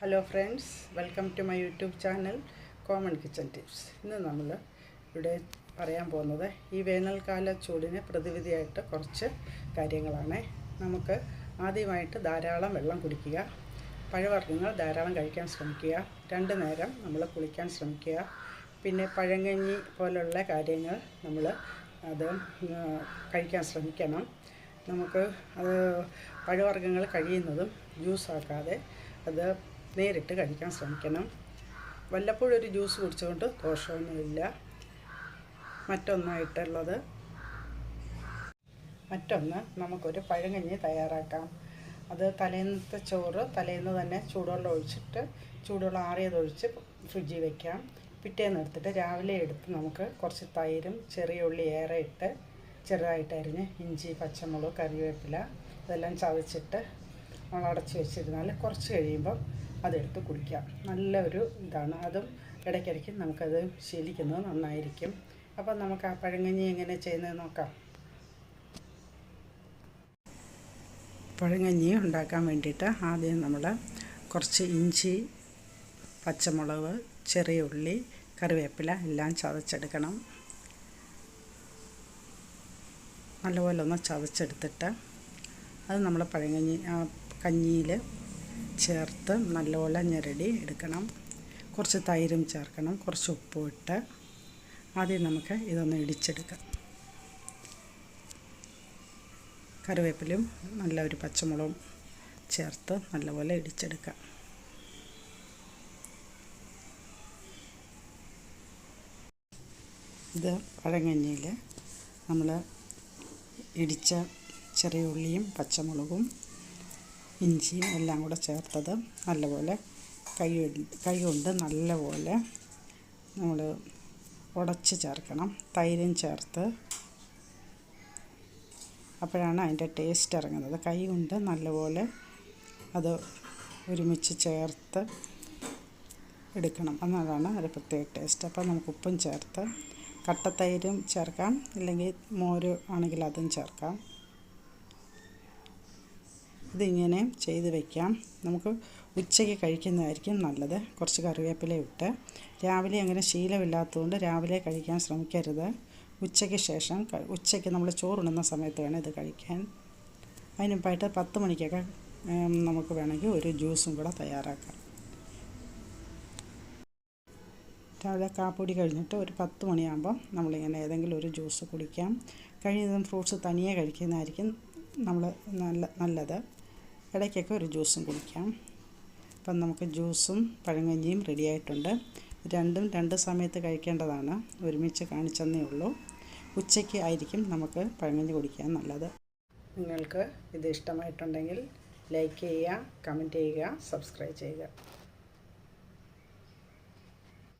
Hello friends welcome to my YouTube channel common kitchen tips ഇന്ന് നമ്മൾ ഇവിടെ പറയാൻ പോകുന്നത് ഈ വേനൽക്കാല ചൂടിന് പ്രതിവിധിയായിട്ട് കുറച്ച് കാര്യങ്ങളാണ്. നമുക്ക് ആദ്യമായിട്ട് ധാരാളം വെള്ളം കുടിക്കുക പഴവർഗങ്ങൾ ധാരാളം കഴിക്കാൻ ശ്രമിക്കുക രണ്ട് നേരം നമ്മൾ കുളിക്കാൻ ശ്രമിക്കുക പിന്നെ പഴങ്കഞ്ഞി പോലുള്ള കാര്യങ്ങൾ നമ്മൾ അത് കഴിക്കാൻ ശ്രമിക്കണം. നമുക്ക് അത് പഴവർഗങ്ങൾ കഴിയുന്നതും ജ്യൂസാക്കാതെ അത് നേരിട്ട് കഴിക്കാൻ ശ്രമിക്കണം. വല്ലപ്പോഴും ഒരു ജ്യൂസ് കുടിച്ചുകൊണ്ട് ദോഷമൊന്നുമില്ല. മറ്റൊന്നായിട്ടുള്ളത് മറ്റൊന്ന് നമുക്കൊരു പഴങ്കഞ്ഞി തയ്യാറാക്കാം. അത് തലേന്നത്തെ ചോറ് തലേന്ന് തന്നെ ചൂടുവെള്ളം ഒഴിച്ചിട്ട് ചൂടുവെള്ളം ആറിയതൊഴിച്ച് ഫ്രിഡ്ജിൽ വെക്കാം. പിറ്റേന്ന് എടുത്തിട്ട് രാവിലെ എടുത്ത് നമുക്ക് കുറച്ച് തൈരും ചെറിയ ഉള്ളി ഏറെ ഇട്ട് ചെറുതായിട്ട് അരിഞ്ഞ് ഇഞ്ചി പച്ചമുളക് കറിവേപ്പില ഇതെല്ലാം ചതച്ചിട്ട് നമ്മൾ അടച്ച് വെച്ചിരുന്നാൽ കുറച്ച് കഴിയുമ്പോൾ അതെടുത്ത് കുടിക്കാം നല്ല ഒരു ഇതാണ്. അതും ഇടയ്ക്കിടയ്ക്ക് നമുക്കത് ശീലിക്കുന്നത് നന്നായിരിക്കും. അപ്പം നമുക്ക് ആ പഴങ്കഞ്ഞി എങ്ങനെ ചെയ്യുന്നത് നോക്കാം. പഴങ്കഞ്ഞി ഉണ്ടാക്കാൻ വേണ്ടിയിട്ട് ആദ്യം നമ്മൾ കുറച്ച് ഇഞ്ചി പച്ചമുളക് ചെറിയ ഉള്ളി കറിവേപ്പില എല്ലാം ചതച്ചെടുക്കണം. നല്ലപോലെ ഒന്ന് ചതച്ചെടുത്തിട്ട് അത് നമ്മൾ പഴങ്കഞ്ഞി കഞ്ഞിയിൽ ചേർത്ത് നല്ലോണം ഞെരടി എടുക്കണം. കുറച്ച് തൈരും ചേർക്കണം. കുറച്ച് ഉപ്പും ഇട്ട് ആദ്യം നമുക്ക് ഇതൊന്ന് ഇടിച്ചെടുക്കാം. കറിവേപ്പിലും നല്ല ഒരു പച്ചമുളകും ചേർത്ത് നല്ലപോലെ ഇടിച്ചെടുക്കാം. ഇത് പഴങ്കഞ്ഞിയിൽ നമ്മൾ ഇടിച്ച ചെറിയ ഉള്ളിയും പച്ചമുളകും ഇഞ്ചിയും എല്ലാം കൂടെ ചേർത്തത് നല്ലപോലെ കൈ കൈ കൊണ്ട് നല്ലപോലെ നമ്മൾ ഉടച്ച് ചേർക്കണം. തൈരും ചേർത്ത്. അപ്പോഴാണ് അതിന്റെ ടേസ്റ്റ് ഇറങ്ങുന്നത്. കൈ കൊണ്ട് നല്ലപോലെ അത് ഒരുമിച്ച് ചേർത്ത് എടുക്കണം. എന്നതാണ് ഒരു പ്രത്യേക ടേസ്റ്റ്. അപ്പോൾ നമുക്ക് ഉപ്പും ചേർത്ത് കട്ടത്തൈരും ചേർക്കാം. ഇല്ലെങ്കിൽ മോര് ആണെങ്കിൽ അതും ചേർക്കാം. ഇതിങ്ങനെ ചെയ്ത് വെക്കാം. നമുക്ക് ഉച്ചയ്ക്ക് കഴിക്കുന്നതായിരിക്കും നല്ലത്. കുറച്ച് കറിവേപ്പില ഇട്ട്. രാവിലെ അങ്ങനെ ശീലമില്ലാത്തതുകൊണ്ട് രാവിലെ കഴിക്കാൻ ശ്രമിക്കരുത്. ഉച്ചയ്ക്ക് ശേഷം ഉച്ചയ്ക്ക് നമ്മൾ ചോറുണ്ണുന്ന സമയത്ത് വേണം ഇത് കഴിക്കാൻ. അതിന് മുമ്പായിട്ട് പത്ത് മണിക്കൊക്കെ നമുക്ക് വേണമെങ്കിൽ ഒരു ജ്യൂസും കൂടെ തയ്യാറാക്കാം. രാവിലെ കാപ്പൊടി കഴിഞ്ഞിട്ട് ഒരു പത്ത് മണിയാകുമ്പോൾ നമ്മളിങ്ങനെ ഏതെങ്കിലും ഒരു ജ്യൂസ് കുടിക്കാം. കഴിയുന്നതും ഫ്രൂട്ട്സ് തനിയെ കഴിക്കുന്നതായിരിക്കും നമ്മൾ നല്ല നല്ലത്. ഇടയ്ക്കൊക്കെ ഒരു ജ്യൂസും കുടിക്കാം. അപ്പം നമുക്ക് ജ്യൂസും പഴങ്കഞ്ഞിയും റെഡി ആയിട്ടുണ്ട്. രണ്ടും രണ്ട് സമയത്ത് കഴിക്കേണ്ടതാണ്. ഒരുമിച്ച് കാണിച്ചെന്നേ ഉള്ളൂ. ഉച്ചയ്ക്ക് ആയിരിക്കും നമുക്ക് പഴങ്കഞ്ഞി കുടിക്കാൻ നല്ലത്. നിങ്ങൾക്ക് ഇത് ഇഷ്ടമായിട്ടുണ്ടെങ്കിൽ ലൈക്ക് ചെയ്യുക കമന്റ് ചെയ്യുക സബ്സ്ക്രൈബ് ചെയ്യുക.